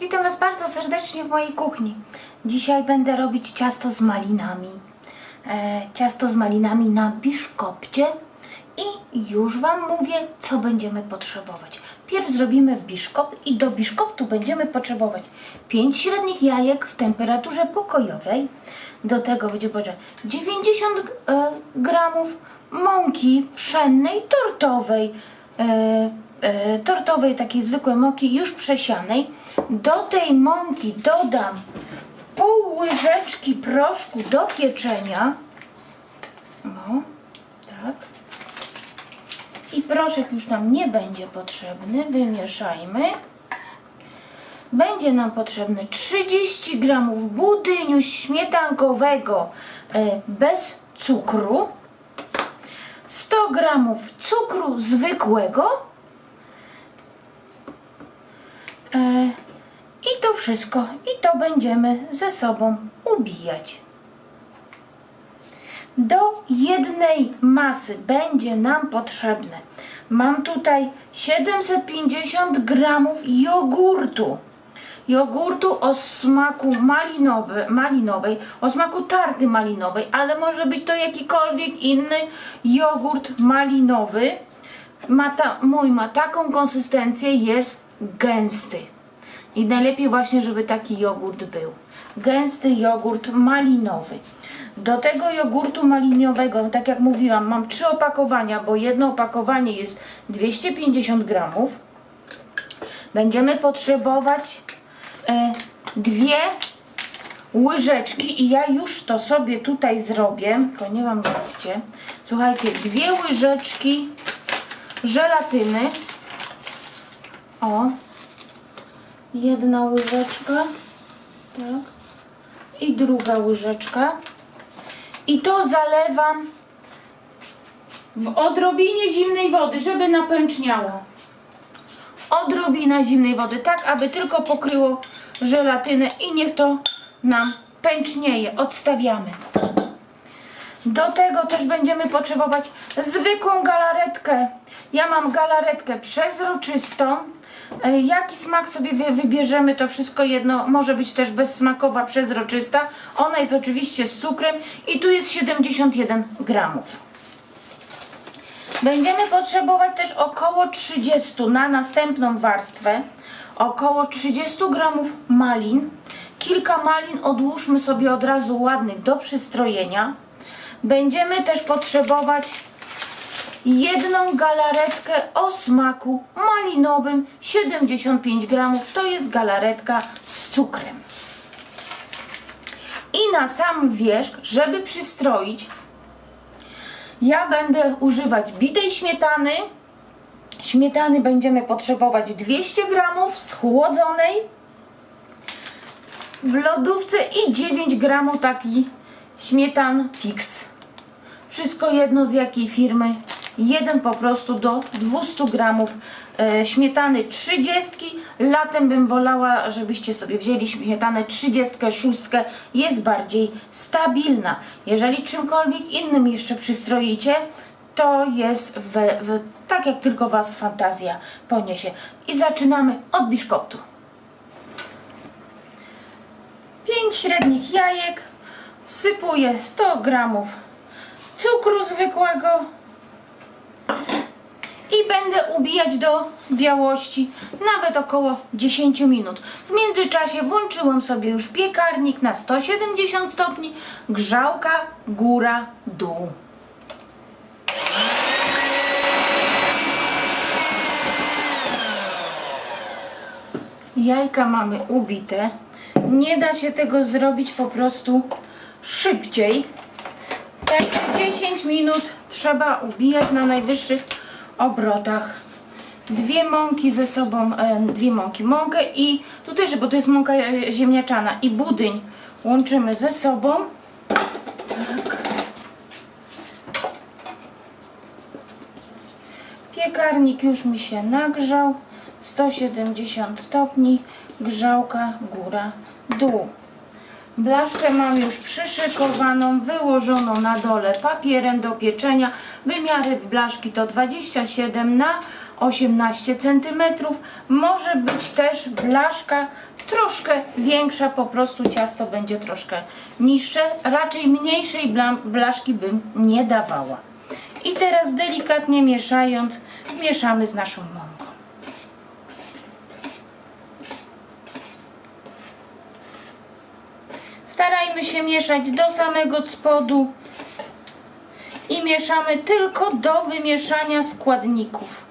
Witam Was bardzo serdecznie w mojej kuchni. Dzisiaj będę robić ciasto z malinami. E, ciasto z malinami na biszkopcie i już Wam mówię, co będziemy potrzebować. Pierw zrobimy biszkopt i do biszkoptu będziemy potrzebować 5 średnich jajek w temperaturze pokojowej. Do tego będzie potrzebne 90 e, gramów mąki pszennej, tortowej, e, tortowej, takiej zwykłej mąki już przesianej. Do tej mąki dodam pół łyżeczki proszku do pieczenia. No, tak. I proszek już nam nie będzie potrzebny. Wymieszajmy. Będzie nam potrzebne 30 gramów budyniu śmietankowego e, bez cukru. 100 gramów cukru zwykłego E, I to wszystko. I to będziemy ze sobą ubijać. Do jednej masy będzie nam potrzebne. Mam tutaj 750 gramów jogurtu. Jogurtu o smaku malinowy, malinowej, o smaku tarty malinowej, ale może być to jakikolwiek inny jogurt malinowy. Ma ta, mój ma taką konsystencję, jest gęsty. I najlepiej właśnie, żeby taki jogurt był. Gęsty jogurt malinowy. Do tego jogurtu malinowego, tak jak mówiłam, mam trzy opakowania, bo jedno opakowanie jest 250 gramów. Będziemy potrzebować e, dwie łyżeczki i ja już to sobie tutaj zrobię, tylko nie mam gdzie. Słuchajcie, dwie łyżeczki żelatyny. O, jedna łyżeczka, tak, i druga łyżeczka. I to zalewam w odrobinie zimnej wody, żeby napęczniało. Odrobina zimnej wody, tak aby tylko pokryło żelatynę i niech to nam pęcznieje. Odstawiamy. Do tego też będziemy potrzebować zwykłą galaretkę. Ja mam galaretkę przezroczystą. E, Jaki smak sobie wy- wybierzemy, to wszystko jedno. Może być też bezsmakowa, przezroczysta. Ona jest oczywiście z cukrem i tu jest 71 gramów. Będziemy potrzebować też około 30 na następną warstwę. Około 30 gramów malin. Kilka malin odłóżmy sobie od razu ładnych do przystrojenia. Będziemy też potrzebować jedną galaretkę o smaku malinowym 75 gramów. To jest galaretka z cukrem. I na sam wierzch, żeby przystroić, ja będę używać bitej śmietany. Śmietany będziemy potrzebować 200 gramów schłodzonej w lodówce i 9 gramów taki śmietan fix. Wszystko jedno z jakiej firmy. Jeden po prostu do 200 gramów e, śmietany 30. Latem bym wolała, żebyście sobie wzięli śmietanę 36. Jest bardziej stabilna. Jeżeli czymkolwiek innym jeszcze przystroicie, to jest w, w, tak jak tylko Was fantazja poniesie. I zaczynamy od biszkoptu. 5 średnich jajek, wsypuję 100 gramów cukru zwykłego i będę ubijać do białości nawet około 10 minut. W międzyczasie włączyłem sobie już piekarnik na 170 stopni, grzałka góra dół. Jajka mamy ubite. Nie da się tego zrobić po prostu szybciej. Tak 10 minut trzeba ubijać na najwyższych obrotach. Dwie mąki ze sobą, e, dwie mąki, mąkę i tu też, bo to jest mąka e, ziemniaczana i budyń łączymy ze sobą. Tak. Piekarnik już mi się nagrzał. 170 stopni, grzałka góra dół. Blaszkę mam już przyszykowaną, wyłożoną na dole papierem do pieczenia. Wymiary blaszki to 27 na 18 cm. Może być też blaszka troszkę większa, po prostu ciasto będzie troszkę niższe. Raczej mniejszej bla- blaszki bym nie dawała. I teraz delikatnie mieszając, mieszamy z naszą mąką. Starajmy się mieszać do samego spodu i mieszamy tylko do wymieszania składników.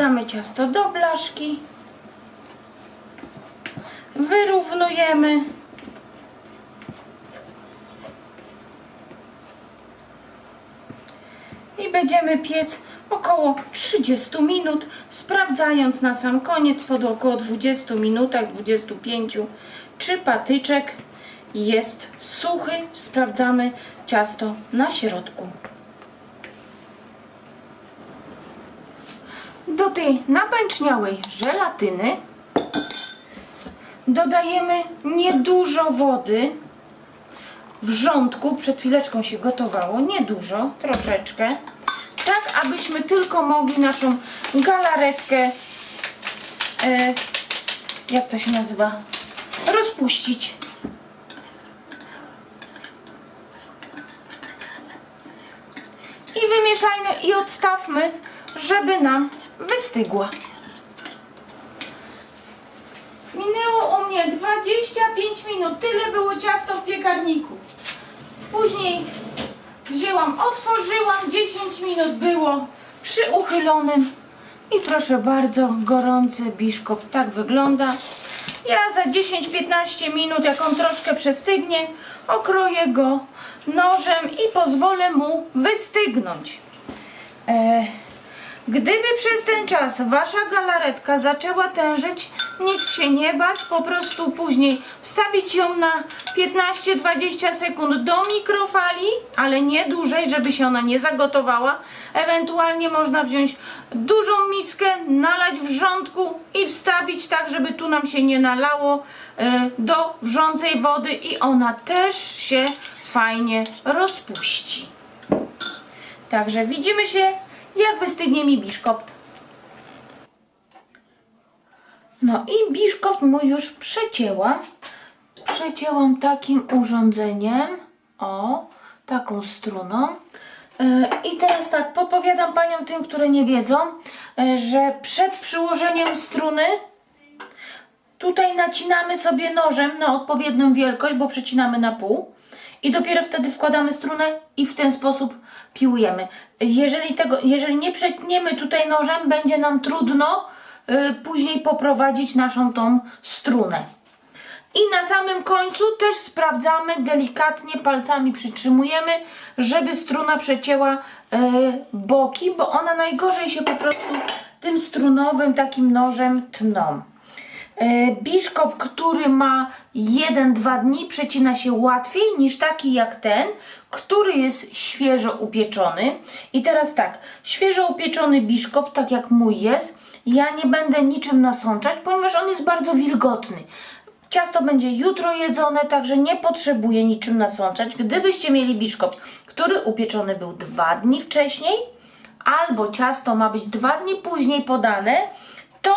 Przekładamy ciasto do blaszki. Wyrównujemy. I będziemy piec około 30 minut, sprawdzając na sam koniec po około 20 minutach, 25, czy patyczek jest suchy. Sprawdzamy ciasto na środku. Do tej napęczniałej żelatyny dodajemy niedużo wody. Wrzątku przed chwileczką się gotowało, niedużo, troszeczkę. Tak, abyśmy tylko mogli naszą galaretkę, e, jak to się nazywa, rozpuścić. I wymieszajmy i odstawmy, żeby nam wystygła. Minęło u mnie 25 minut. Tyle było ciasto w piekarniku. Później wzięłam, otworzyłam. 10 minut było przy uchylonym. I proszę bardzo, gorący biszkopt tak wygląda. Ja za 10-15 minut, jak on troszkę przestygnie, okroję go nożem i pozwolę mu wystygnąć. E, Gdyby przez ten czas wasza galaretka zaczęła tężyć, nic się nie bać, po prostu później wstawić ją na 15-20 sekund do mikrofali, ale nie dłużej, żeby się ona nie zagotowała. Ewentualnie można wziąć dużą miskę, nalać wrzątku i wstawić tak, żeby tu nam się nie nalało e, do wrzącej wody i ona też się fajnie rozpuści. Także widzimy się, jak wystygnie mi biszkopt. No i biszkopt mój już przecięłam. Przecięłam takim urządzeniem. O, taką struną. E, I teraz tak, podpowiadam paniom tym, które nie wiedzą, e, że przed przyłożeniem struny Tutaj nacinamy sobie nożem na odpowiednią wielkość, bo przecinamy na pół. I dopiero wtedy wkładamy strunę i w ten sposób piłujemy. Jeżeli, tego, jeżeli nie przetniemy tutaj nożem, będzie nam trudno y, później poprowadzić naszą tą strunę. I na samym końcu też sprawdzamy, delikatnie palcami przytrzymujemy, żeby struna przecięła y, boki, bo ona najgorzej się po prostu tym strunowym takim nożem tną. E, Biszkopt, który ma 1-2 dni, przecina się łatwiej niż taki jak ten, który jest świeżo upieczony. I teraz tak, świeżo upieczony biszkopt, tak jak mój jest, ja nie będę niczym nasączać, ponieważ on jest bardzo wilgotny. Ciasto będzie jutro jedzone, także nie potrzebuję niczym nasączać. Gdybyście mieli biszkopt, który upieczony był 2 dni wcześniej, albo ciasto ma być 2 dni później podane, to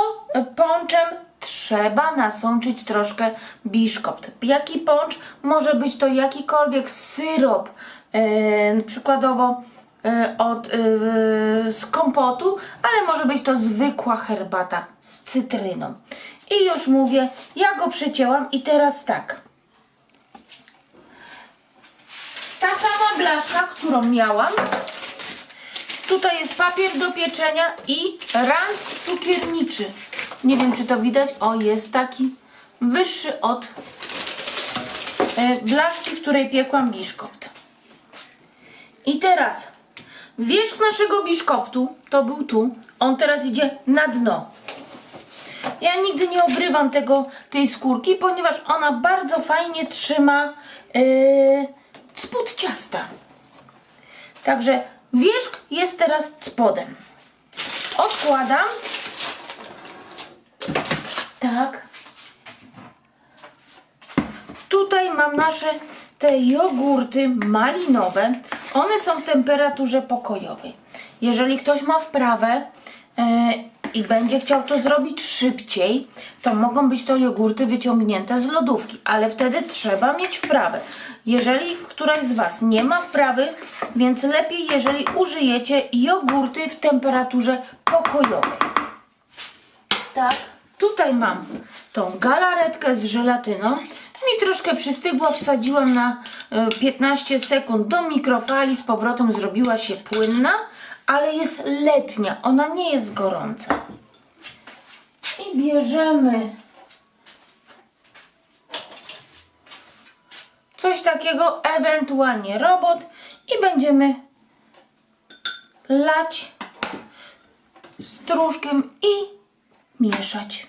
pączem trzeba nasączyć troszkę biszkopt. Jaki pącz? Może być to jakikolwiek syrop, yy, przykładowo yy, od, yy, z kompotu, ale może być to zwykła herbata z cytryną. I już mówię, ja go przecięłam i teraz tak. Ta sama blaszka, którą miałam, Tutaj jest papier do pieczenia i rand cukierniczy. Nie wiem, czy to widać. O, jest taki wyższy od e, blaszki, w której piekłam biszkopt. I teraz wierzch naszego biszkoptu, to był tu, on teraz idzie na dno. Ja nigdy nie obrywam tego, tej skórki, ponieważ ona bardzo fajnie trzyma yy, spód ciasta. Także wierzch jest teraz spodem. Odkładam. Tak. Tutaj mam nasze te jogurty malinowe. One są w temperaturze pokojowej. Jeżeli ktoś ma wprawę e, i będzie chciał to zrobić szybciej, to mogą być to jogurty wyciągnięte z lodówki, ale wtedy trzeba mieć wprawę. Jeżeli któraś z Was nie ma wprawy, więc lepiej, jeżeli użyjecie jogurty w temperaturze pokojowej. Tak, tutaj mam tą galaretkę z żelatyną. Mi troszkę przystygła, wsadziłam na e, 15 sekund do mikrofali, z powrotem zrobiła się płynna, ale jest letnia, ona nie jest gorąca. I bierzemy coś takiego, ewentualnie robot i będziemy lać stróżkiem i mieszać.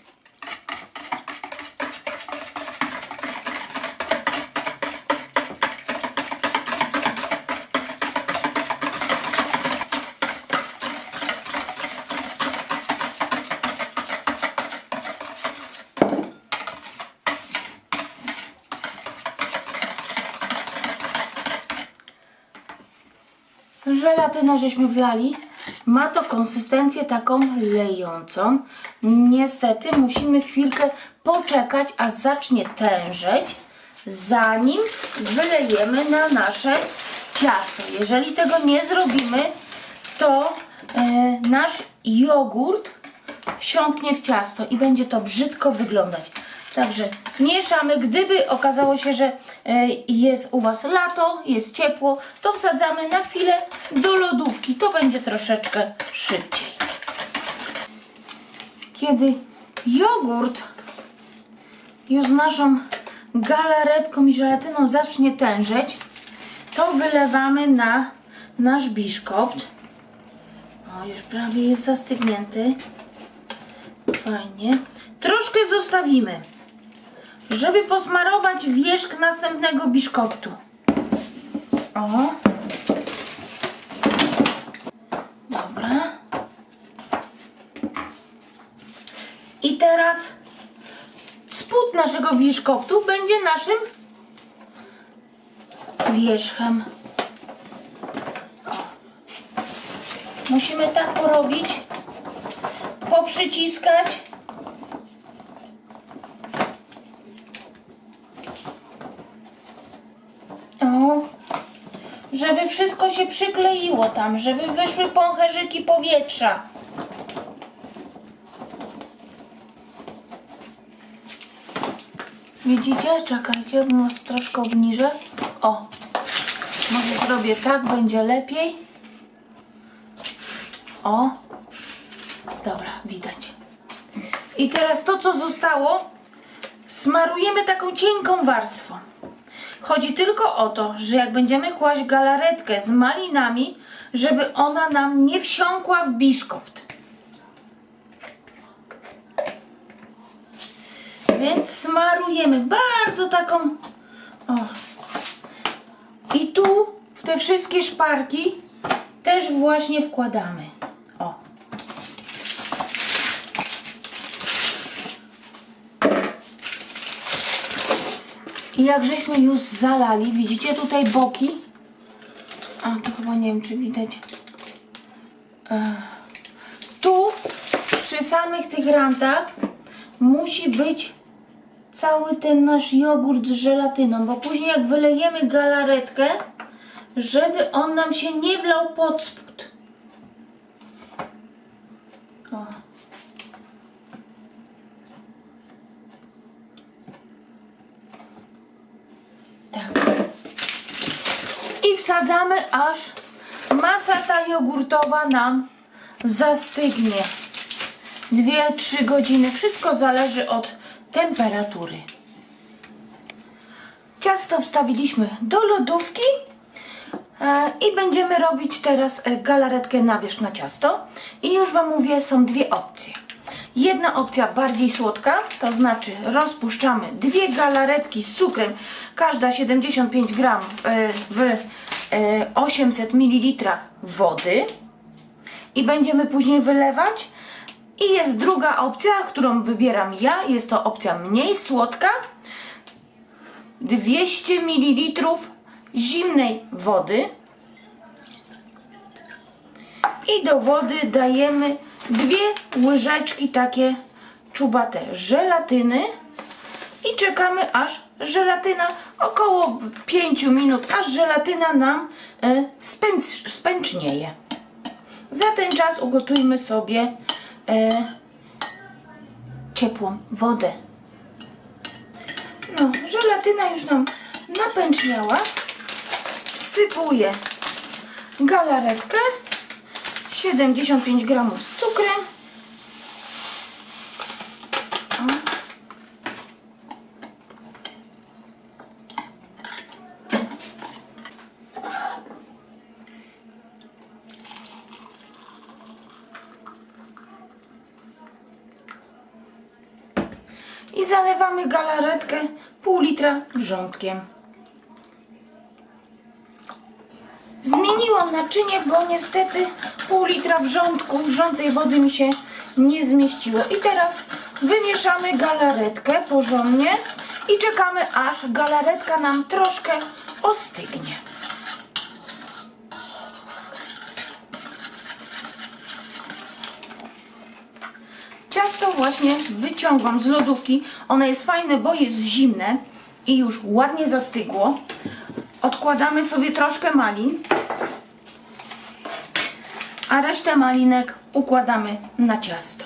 Żelatynę żeśmy wlali. Ma to konsystencję taką lejącą. Niestety musimy chwilkę poczekać, aż zacznie tężeć, zanim wylejemy na nasze ciasto. Jeżeli tego nie zrobimy, to e, nasz jogurt wsiąknie w ciasto i będzie to brzydko wyglądać. Także mieszamy. Gdyby okazało się, że e, jest u Was lato, jest ciepło, to wsadzamy na chwilę do lodówki. To będzie troszeczkę szybciej. Kiedy jogurt już z naszą galaretką i żelatyną zacznie tężeć, to wylewamy na nasz biszkopt. O, już prawie jest zastygnięty. Fajnie. Troszkę zostawimy, żeby posmarować wierzch następnego biszkoptu. O. Dobra. I teraz spód naszego biszkoptu będzie naszym wierzchem. Musimy tak porobić, poprzyciskać. Żeby wszystko się przykleiło tam, żeby wyszły pącherzyki powietrza. Widzicie? Czekajcie, moc troszkę obniżę. O, może zrobię tak, będzie lepiej. O, dobra, widać. I teraz to, co zostało, smarujemy taką cienką warstwą. Chodzi tylko o to, że jak będziemy kłaść galaretkę z malinami, żeby ona nam nie wsiąkła w biszkopt. Więc smarujemy bardzo taką. O. I tu w te wszystkie szparki też właśnie wkładamy. O. I jak żeśmy już zalali, widzicie tutaj boki? A, to chyba nie wiem, czy widać. E, Tu, przy samych tych rantach, musi być cały ten nasz jogurt z żelatyną, bo później jak wylejemy galaretkę, żeby on nam się nie wlał pod spód. O. Tak. I wsadzamy, aż masa ta jogurtowa nam zastygnie. 2-3 godziny. Wszystko zależy od temperatury. Ciasto wstawiliśmy do lodówki e, i będziemy robić teraz e, galaretkę na wierzch na ciasto. I już Wam mówię, są dwie opcje. Jedna opcja bardziej słodka, to znaczy rozpuszczamy dwie galaretki z cukrem, każda 75 gram e, w e, 800 ml wody i będziemy później wylewać. I jest druga opcja, którą wybieram ja, jest to opcja mniej słodka. 200 ml zimnej wody i do wody dajemy dwie łyżeczki takie czubate żelatyny i czekamy aż żelatyna około 5 minut, aż żelatyna nam e, spęcz, spęcznieje. Za ten czas ugotujmy sobie e, ciepłą wodę. No, żelatyna już nam napęczniała. Wsypuję galaretkę 75 gramów z cukrem. O. I zalewamy galaretkę pół litra wrzątkiem. Zmieniłam naczynie, bo niestety pół litra wrzątku, wrzącej wody mi się nie zmieściło. I teraz wymieszamy galaretkę porządnie i czekamy aż galaretka nam troszkę ostygnie. Ciasto właśnie wyciągłam z lodówki. Ono jest fajne, bo jest zimne i już ładnie zastygło. Odkładamy sobie troszkę malin, a resztę malinek układamy na ciasto.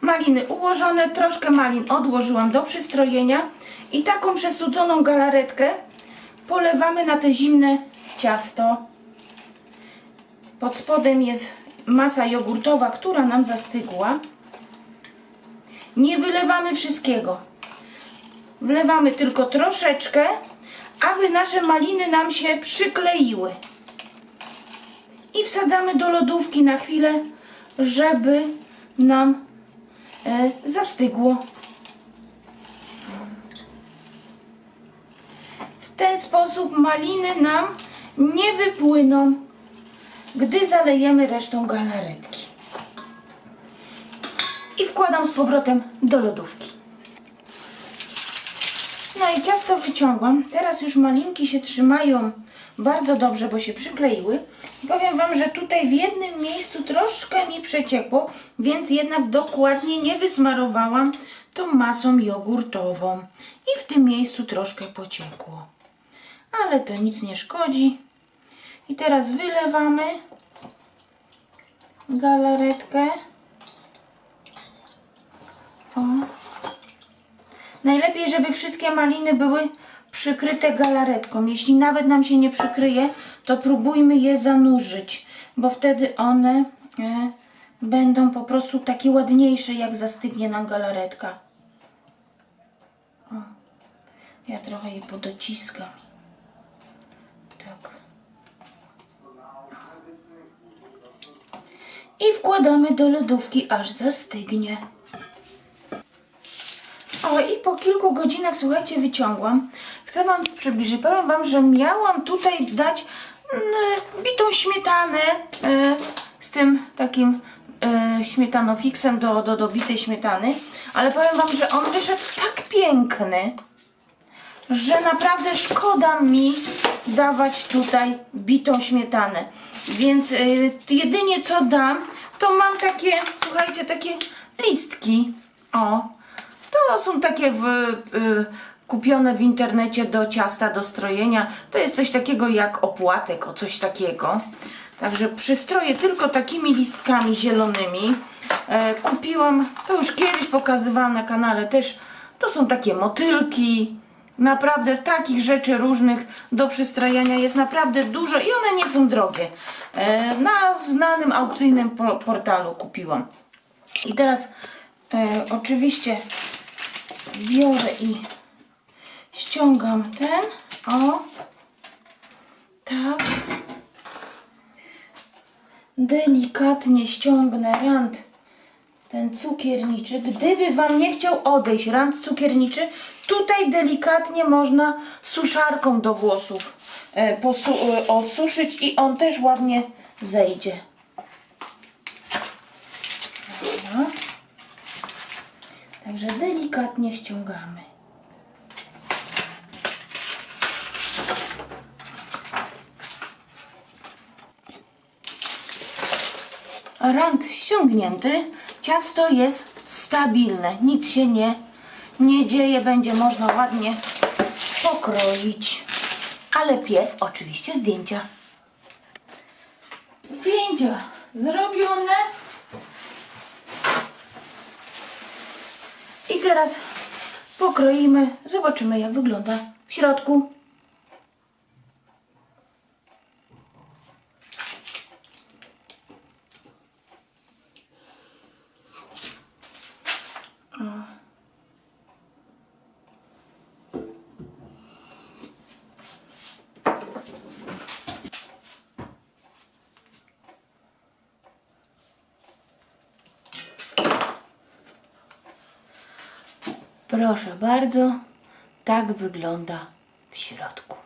Maliny ułożone, troszkę malin odłożyłam do przystrojenia i taką przesudzoną galaretkę polewamy na te zimne ciasto. Pod spodem jest masa jogurtowa, która nam zastygła. Nie wylewamy wszystkiego. Wlewamy tylko troszeczkę, aby nasze maliny nam się przykleiły. I wsadzamy do lodówki na chwilę, żeby nam e, zastygło. W ten sposób maliny nam nie wypłyną, gdy zalejemy resztą galaretki. I wkładam z powrotem do lodówki. No i ciasto wyciągłam. Teraz już malinki się trzymają bardzo dobrze, bo się przykleiły. Powiem Wam, że tutaj w jednym miejscu troszkę mi przeciekło, więc jednak dokładnie nie wysmarowałam tą masą jogurtową. I w tym miejscu troszkę pociekło. Ale to nic nie szkodzi. I teraz wylewamy galaretkę. O. Najlepiej, żeby wszystkie maliny były przykryte galaretką. Jeśli nawet nam się nie przykryje, to próbujmy je zanurzyć, bo wtedy one e, będą po prostu takie ładniejsze, jak zastygnie nam galaretka. O. Ja trochę je podociskam. I wkładamy do lodówki, aż zastygnie. O, i po kilku godzinach, słuchajcie, wyciągłam. Chcę Wam przybliżyć. Powiem Wam, że miałam tutaj dać mm, bitą śmietanę e, z tym takim e, śmietanofiksem do, do, do bitej śmietany. Ale powiem Wam, że on wyszedł tak piękny, że naprawdę szkoda mi dawać tutaj bitą śmietanę. Więc y, jedynie co dam, to mam takie, słuchajcie, takie listki. O, to są takie w, y, kupione w internecie do ciasta, do strojenia. To jest coś takiego jak opłatek, o coś takiego. Także przystroję tylko takimi listkami zielonymi. E, kupiłam, to już kiedyś pokazywałam na kanale też, to są takie motylki. Naprawdę takich rzeczy różnych do przystrajania jest naprawdę dużo i one nie są drogie. E, na znanym aukcyjnym po- portalu kupiłam. I teraz e, oczywiście biorę i ściągam ten, o, tak. Delikatnie ściągnę rand ten cukierniczy. Gdyby Wam nie chciał odejść rand cukierniczy, tutaj delikatnie można suszarką do włosów e, e, odsuszyć i on też ładnie zejdzie. Dobra. Także delikatnie ściągamy. Rand ściągnięty, ciasto jest stabilne, nic się nie, nie dzieje, będzie można ładnie pokroić. Ale pierw oczywiście zdjęcia. Zdjęcia zrobione. I teraz pokroimy, zobaczymy jak wygląda w środku. Proszę bardzo, tak wygląda w środku.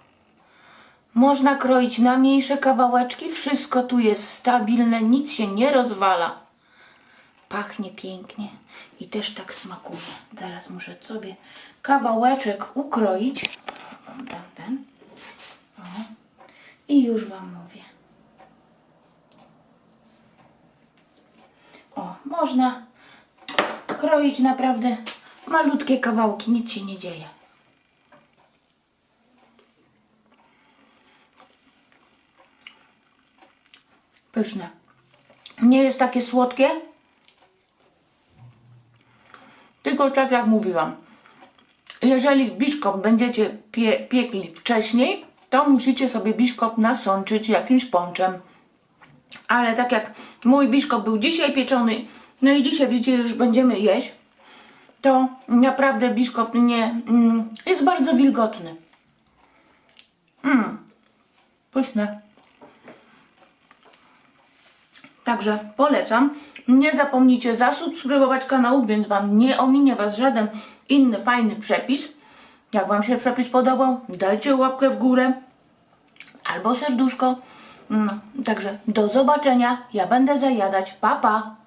Można kroić na mniejsze kawałeczki, wszystko tu jest stabilne, nic się nie rozwala. Pachnie pięknie i też tak smakuje. Zaraz muszę sobie kawałeczek ukroić. Mam tamten. O. I już Wam mówię. O, można kroić naprawdę malutkie kawałki, nic się nie dzieje. Pyszne. Nie jest takie słodkie, tylko tak jak mówiłam. Jeżeli biszkopt będziecie pie piekli wcześniej, to musicie sobie biszkopt nasączyć jakimś ponczem. Ale tak jak mój biszkopt był dzisiaj pieczony, no i dzisiaj widzicie, już będziemy jeść, to naprawdę biszkopt nie mm, jest bardzo wilgotny. Mmm, pyszne. Także polecam. Nie zapomnijcie zasubskrybować kanału, więc Wam nie ominie Was żaden inny fajny przepis. Jak Wam się przepis podobał, dajcie łapkę w górę albo serduszko. No, także do zobaczenia. Ja będę zajadać. Pa, pa!